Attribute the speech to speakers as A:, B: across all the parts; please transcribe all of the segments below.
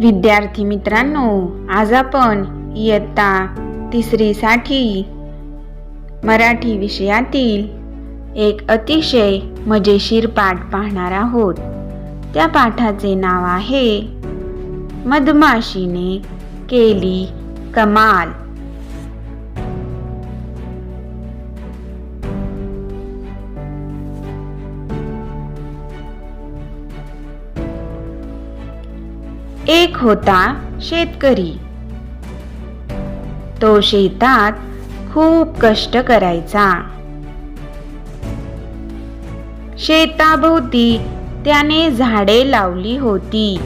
A: विद्यार्थी मित्रांनो आज आपण इयत्ता तिसरीसाठी मराठी विषयातील एक अतिशय मजेशीर पाठ पाहणार आहोत. त्या पाठाचे नाव आहे मधमाशीने केली कमाल. एक होता शेतकरी. तो शेतात खूप कष्ट करायचा. शेताभोवती त्याने झाडे लावली होती.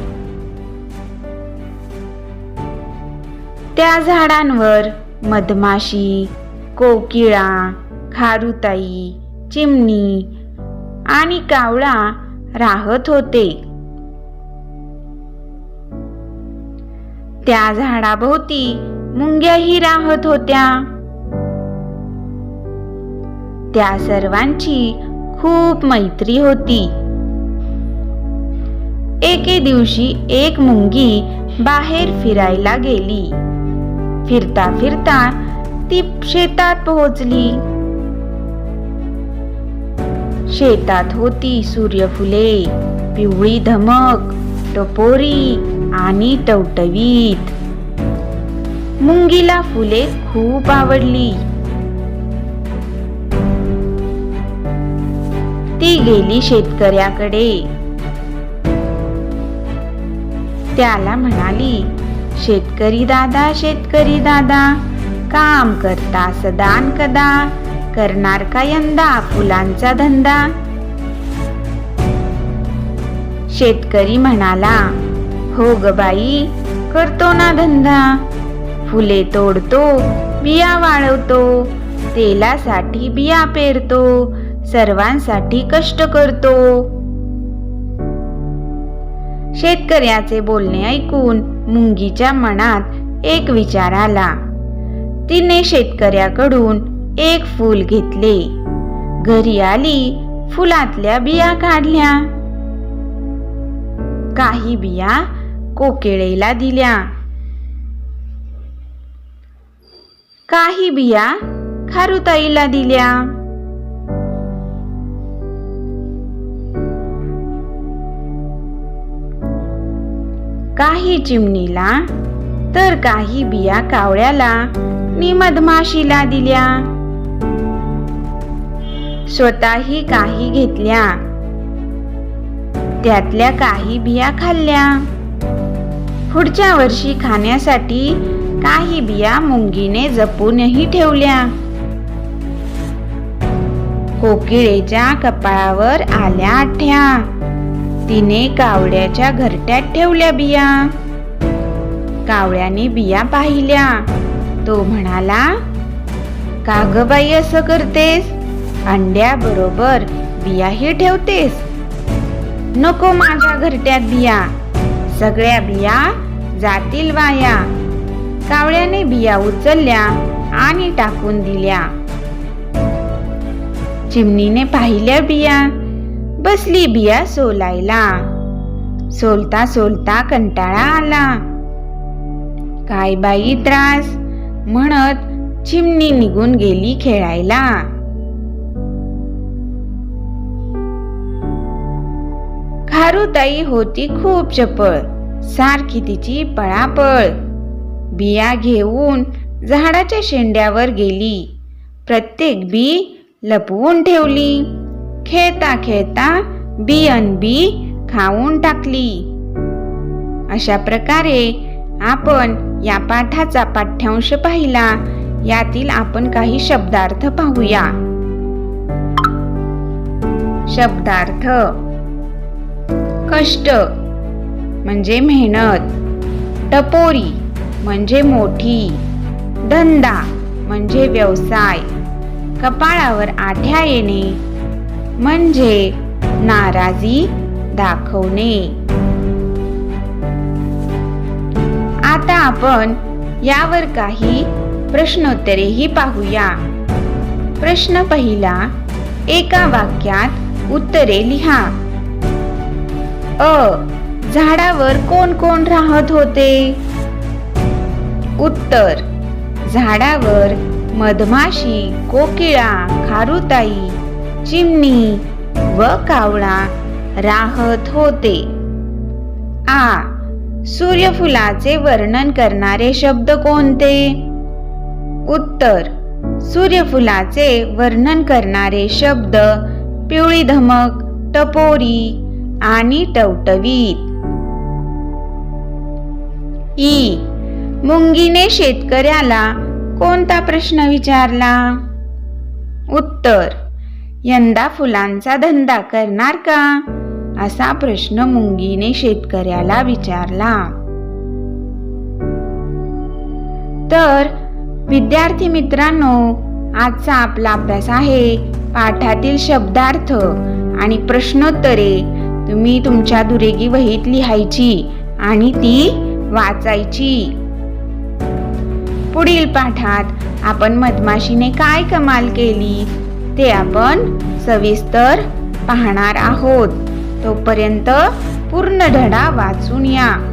A: त्या झाडांवर मधमाशी कोकिळा खारुताई चिमणी आणि कावळा राहत होते. त्या झाडाभोवती मुंग्याही राहत होत्या. त्या सर्वांची खूप मैत्री होती. एके दिवशी एक मुंगी बाहेर फिरायला गेली. फिरता फिरता ती शेतात पोहोचली. शेतात होती सूर्यफुले पिवळी धमक टपोरी आणि टवटवीत. मुंगीला फुले खूप आवडली. ती गेली शेतकऱ्याकडे. त्याला म्हणाली शेतकरी दादा शेतकरी दादा काम करता सदान कदा करणार का यंदा फुलांचा धंदा? शेतकरी म्हणाला हो ग बाई करतो ना धंदा. फुले तोडतो बिया वाळवतो तेलासाठी बिया पेरतो सर्वांसाठी कष्ट करतो. शेतकऱ्याचे बोलणे ऐकून मुंगीच्या मनात एक विचार आला. तिने शेतकऱ्याकडून एक फूल घेतले. घरी आली फुलातल्या बिया काढल्या. काही बिया कोकिळेला दिल्या. काही बिया खारुताईला दिल्या. काही चिमणीला तर काही बिया कावळ्याला मी मधमाशीला दिल्या. स्वतःही काही घेतल्या. त्यातल्या काही बिया खाल्ल्या. पुढच्या वर्षी खाण्यासाठी काही बिया मुंगीने जपूनही ठेवल्या. कोकिळेच्या कपाळावर आल्या आठ्या. तिने कावळ्याच्या घरट्यात ठेवल्या बिया. कावळ्याने बिया पाहिल्या. तो म्हणाला का ग बाई असं करतेस? अंड्याबरोबर बियाही ठेवतेस. नको माझ्या घरट्यात बिया. सगळ्या बिया जातील वाया. कावळ्याने बिया उचलल्या आणि टाकून दिल्या. चिमणीने पाहिल्या बिया. बसली बिया सोलायला. सोलता सोलता कंटाळा आला. काय बाई त्रास? म्हणत चिमणी निघून गेली खेळायला. खारुताई होती खूप चपळ. सारखी तिची पळापळ. बिया घेऊन झाडाच्या शेंड्यावर गेली. प्रत्येक बी लपवून ठेवली. खेळता खेळता बी अन बी खाऊन टाकली. अशा प्रकारे आपण या पाठाचा पाठ्यांश पाहिला. यातील आपण काही शब्दार्थ पाहूया. शब्दार्थ कष्ट म्हणजे मेहनत. टपोरी म्हणजे मोठी. धंदा म्हणजे व्यवसाय. कपाळावर आठ्या येणे म्हणजे नाराजी दाखवणे. आता आपण यावर काही प्रश्नोत्तरेही पाहूया. प्रश्न पहिला एका वाक्यात उत्तरे लिहा. अ झाडावर कोण कोण राहत होते? उत्तर झाडावर मधमाशी कोकिळा खारुताई चिमणी व कावळा राहत होते. आ सूर्यफुलाचे वर्णन करणारे शब्द कोणते? उत्तर सूर्यफुलाचे वर्णन करणारे शब्द पिवळी धमक टपोरी आणि टवटवीत. ई. मुंगीने शेतकऱ्याला कोणता प्रश्न विचारला? उत्तर यंदा फुलांचा धंदा करणार का? असा प्रश्न मुंगीने शेतकऱ्याला विचारला. तर विद्यार्थी मित्रांनो आजचा आपला अभ्यास आहे पाठातील शब्दार्थ आणि प्रश्नोत्तरे. तुम्ही तुमच्या दुरेगी वहीत लिहायची आणि ती वाचायची. पुढील पाठात आपण मधमाशीने काय कमाल केली ते आपण सविस्तर पाहणार आहोत. तोपर्यंत पूर्ण धडा वाचून या.